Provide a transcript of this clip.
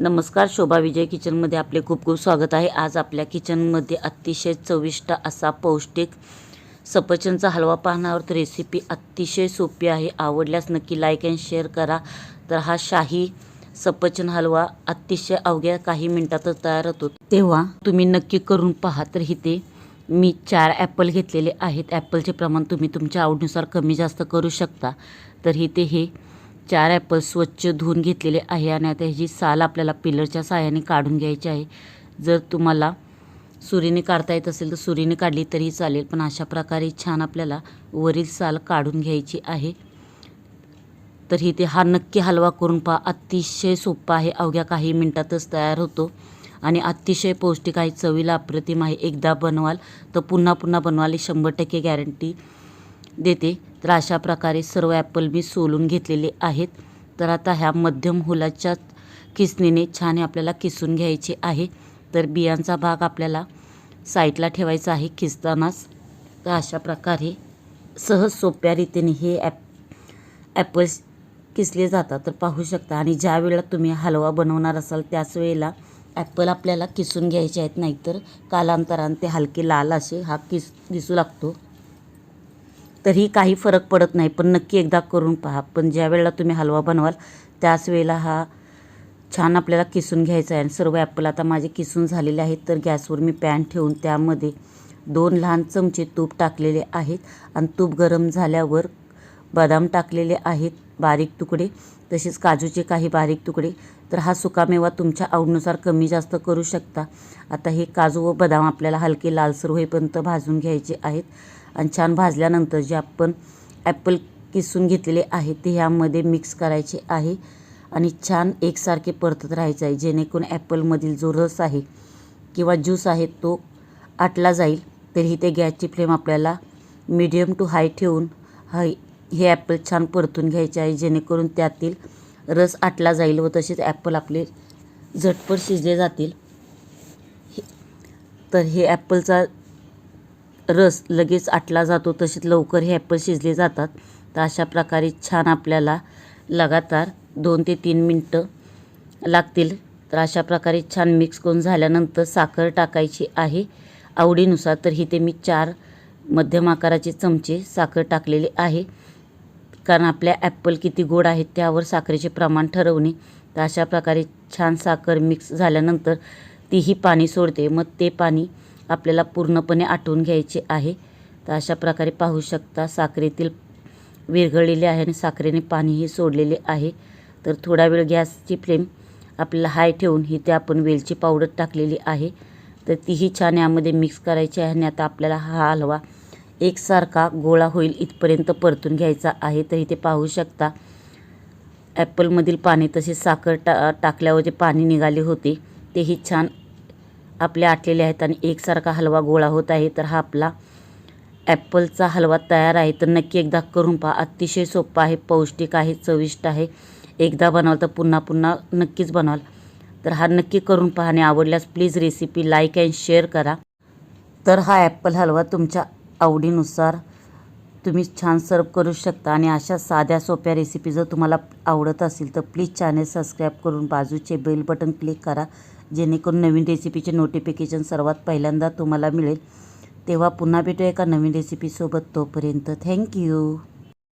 नमस्कार शोभा विजय किचनमध्ये आपले खूप खूप स्वागत आहे. आज आपल्या किचनमध्ये अतिशय चविष्ट असा पौष्टिक सफरचंदचा हलवा पाहण्यावर तर रेसिपी अतिशय सोपी आहे. आवडल्यास नक्की लाईक अँड शेअर करा. तर हा शाही सफरचंद हलवा अतिशय अवघ्या काही मिनटातच तयार होतो. तेव्हा तुम्ही नक्की करून पहा. तर इथे मी चार ॲपल घेतलेले आहेत. ॲपलचे प्रमाण तुम्ही तुमच्या आवडीनुसार कमी जास्त करू शकता. तर इथे हे चार ॲपल स्वच्छ धुवून घेतलेले आहे आणि आता ह्याची साल आपल्याला पिलरच्या साहाय्याने काढून घ्यायची आहे. जर तुम्हाला सुरीने काढता येत असेल तर सुरीने काढली तरी चालेल पण अशा प्रकारे छान आपल्याला वरील साल काढून घ्यायची आहे. तर इथे हा नक्की हलवा करून पहा. अतिशय सोपा आहे. अवघ्या काही मिनटातच तयार होतो. आणि अतिशय पौष्टिक आहे. चवीला अप्रतिम आहे. एकदा बनवाल तर पुन्हा पुन्हा बनवाल. ही शंभर टक्के गॅरंटी देते. तर अशा प्रकारे सर्व ॲपल मी सोलून घेतलेले आहेत. तर आता ह्या मध्यम हुलाच्या किसणीने छान आपल्याला किसून घ्यायचे आहे. तर बियांचा भाग आपल्याला साईडला ठेवायचा आहे किसतानाच. तर अशा प्रकारे सहज सोप्या रीतीने हे ॲप ॲपल्स किसले जातात. तर पाहू शकता आणि ज्या वेळेला तुम्ही हलवा बनवणार असाल त्याच वेळेला ॲपल आपल्याला किसून घ्यायचे आहेत. नाहीतर कालांतराने ते हलके लाल असे हा किस दिसू लागतो. तरी काही फरक पडत नाही. पण नक्की एकदा करून पहा. पण ज्या वेळेला तुम्ही हलवा बनवाल त्याच वेळेला हा छान आपल्याला किसून घ्यायचा आहे. आणि सर्व ॲपल आता माझे किसून झालेले आहेत तर गॅसवर मी पॅन ठेवून त्यामध्ये दोन लहान चमचे तूप टाकलेले आहेत. आणि तूप गरम झाल्यावर बदाम टाकलेले आहेत बारीक तुकडे. तसेच काजूचे काही बारीक तुकडे. तर हा सुकामेवा तुमच्या आवडीनुसार कमी जास्त करू शकता. आता हे काजू व बदाम आपल्याला हलके लालसर होईपर्यंत भाजून घ्यायचे आहेत. आणि छान भाजल्यानंतर जे आपण ॲपल किसून घेतलेले आहे ते ह्यामध्ये मिक्स करायचे आहे. आणि छान एकसारखे परतत राहायचे आहे जेणेकरून ॲपलमधील जो रस आहे किंवा ज्यूस आहे तो आटला जाईल. तरीही ते गॅसची फ्लेम आपल्याला मिडियम टू हाय ठेवून हाय हे ॲपल छान परतून घ्यायचे आहे जेणेकरून त्यातील रस आटला जाईल व तसेच ॲपल आपले झटपट शिजले जातील. तर हे ॲपलचा रस लगेच आटला जातो तसेच लवकर हे ॲपल शिजले जातात. तर अशा प्रकारे छान आपल्याला लगातार दोन ते तीन मिनटं लागतील. तर अशा प्रकारे छान मिक्स करून झाल्यानंतर साखर टाकायची आहे. आवडीनुसार तर इथे मी चार मध्यम आकाराचे चमचे साखर टाकलेले आहे. कारण आपल्या ॲपल किती गोड आहेत त्यावर साखरेचे प्रमाण ठरवणे. तर अशा प्रकारे छान साखर मिक्स झाल्यानंतर तीही पाणी सोडते. मग ते पाणी आपल्याला पूर्णपणे आटवून घ्यायचे आहे. तर अशा प्रकारे पाहू शकता साखरेतील विरघळलेले आहे आणि साखरेने पाणीही सोडलेले आहे. तर थोडा वेळ गॅसची फ्लेम आपल्याला हाय ठेवून ही ते आपण वेलची पावडर टाकलेली आहे. तर तीही छान यामध्ये मिक्स करायची आहे आणि आता आपल्याला हा हलवा एकसारखा गोळा होईल इथपर्यंत परतून घ्यायचा आहे. तर इथे पाहू शकता ॲपलमधील पाणी तसेच साखर टा टाकल्यावर जे पाणी निघाले होते तेही छान आपले आटलेले आहेत आणि एकसारखा हलवा गोळा होत आहे तर हा आपला ॲपलचा हलवा तयार आहे. तर नक्की एकदा करून पहा. अतिशय सोपा आहे पौष्टिक आहे चविष्ट आहे. एकदा बनवाल तर पुन्हा पुन्हा नक्कीच बनवाल. तर हा नक्की करून पहा आणि आवडल्यास please recipe like and share करा. तर हा ॲपल हलवा तुमच्या आवडीनुसार तुम्ही छान सर्व करू शकता आणि अशा साध्या सोप्या रेसिपी जर तुम्हाला आवडत असेल तर प्लीज चॅनल सबस्क्राईब करून बाजूचे बेल बटन क्लिक करा. जेणेकरून नवीन रेसिपीचे नोटिफिकेशन सर्वात पहिल्यांदा तुम्हाला मिळेल. तेव्हा पुन्हा भेटूया एका नवीन रेसिपीसोबत तोपर्यंत थँक्यू